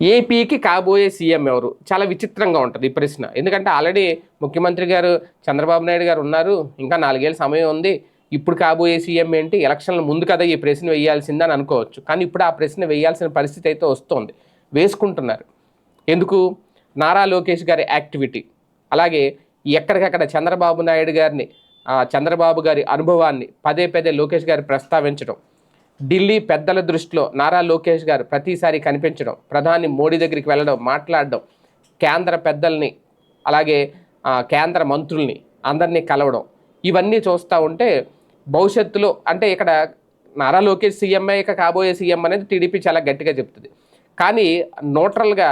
ఏపీకి కాబోయే సీఎం ఎవరు? చాలా విచిత్రంగా ఉంటుంది ఈ ప్రశ్న. ఎందుకంటే ఆల్రెడీ ముఖ్యమంత్రి గారు చంద్రబాబు నాయుడు గారు ఉన్నారు. ఇంకా నాలుగేళ్ళ సమయం ఉంది. ఇప్పుడు కాబోయే సీఎం ఏంటి? ఎలక్షన్ల ముందు కదా ఈ ప్రశ్న వేయాల్సిందని అనుకోవచ్చు. కానీ ఇప్పుడు ఆ ప్రశ్న వేయాల్సిన పరిస్థితి అయితే వస్తుంది. వేసుకుంటున్నారు. ఎందుకు? నారా లోకేష్ గారి యాక్టివిటీ. అలాగే ఎక్కడికక్కడ చంద్రబాబు నాయుడు గారిని చంద్రబాబు గారి అనుభవాన్ని పదే పదే లోకేష్ గారు ప్రస్తావించడం. ఢిల్లీ పెద్దల దృష్టిలో నారా లోకేష్ గారు ప్రతిసారి కనిపించడం ప్రధాని మోడీ దగ్గరికి వెళ్ళడం మాట్లాడడం కేంద్ర పెద్దల్ని అలాగే కేంద్ర మంత్రుల్ని అందరినీ కలవడం ఇవన్నీ చూస్తూ ఉంటే భవిష్యత్తులో అంటే ఇక్కడ నారా లోకేష్ సీఎంఏ ఇక కాబోయే సీఎం అనేది టీడీపీ చాలా గట్టిగా చెప్తుంది. కానీ న్యూట్రల్గా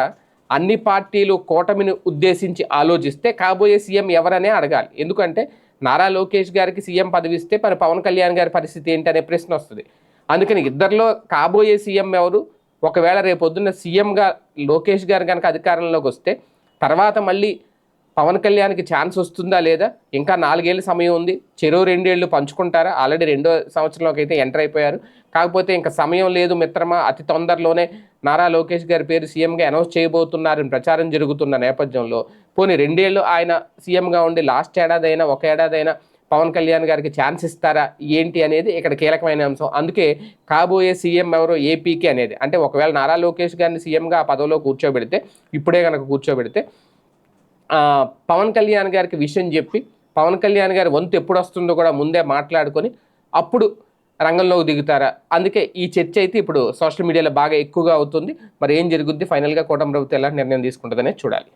అన్ని పార్టీలు కూటమిని ఉద్దేశించి ఆలోచిస్తే కాబోయే సీఎం ఎవరనే అడగాలి. ఎందుకంటే నారా లోకేష్ గారికి సీఎం పదవిస్తే మరి పవన్ కళ్యాణ్ గారి పరిస్థితి ఏంటి అనే ప్రశ్న వస్తుంది. అందుకని ఇద్దరిలో కాబోయే సీఎం ఎవరు? ఒకవేళ రేపొద్దున్న సీఎంగా లోకేష్ గారు కనుక అధికారంలోకి వస్తే తర్వాత మళ్ళీ పవన్ కళ్యాణ్కి ఛాన్స్ వస్తుందా లేదా? ఇంకా నాలుగేళ్ళ సమయం ఉంది. చెరువు రెండేళ్ళు పంచుకుంటారా? ఆల్రెడీ రెండో సంవత్సరంలోకి అయితే ఎంటర్ అయిపోయారు. కాకపోతే ఇంకా సమయం లేదు మిత్రమా. అతి తొందరలోనే నారా లోకేష్ గారి పేరు సీఎంగా అనౌన్స్ చేయబోతున్నారని ప్రచారం జరుగుతున్న నేపథ్యంలో పోనీ రెండేళ్ళు ఆయన సీఎంగా ఉండి లాస్ట్ ఏడాది అయినా ఒక ఏడాది అయినా పవన్ కళ్యాణ్ గారికి ఛాన్స్ ఇస్తారా? ఏంటి అనేది ఇక్కడ కీలకమైన అంశం. అందుకే కాబోయే సీఎం ఎవరో? ఏపీకి అనేది. అంటే ఒకవేళ నారా లోకేష్ గారిని సీఎంగా ఆ పదవిలో కూర్చోబెడితే ఇప్పుడే కనుక కూర్చోబెడితే పవన్ కళ్యాణ్ గారికి విషయం చెప్పి పవన్ కళ్యాణ్ గారి వంతు ఎప్పుడు వస్తుందో కూడా ముందే మాట్లాడుకొని అప్పుడు రంగంలోకి దిగుతారా? అందుకే ఈ చర్చ అయితే ఇప్పుడు సోషల్ మీడియాలో బాగా ఎక్కువగా అవుతుంది. మరి ఏం జరుగుద్ది? ఫైనల్గా కూటమి ప్రభుత్వం ఎలాంటి నిర్ణయం తీసుకుంటుందనే చూడాలి.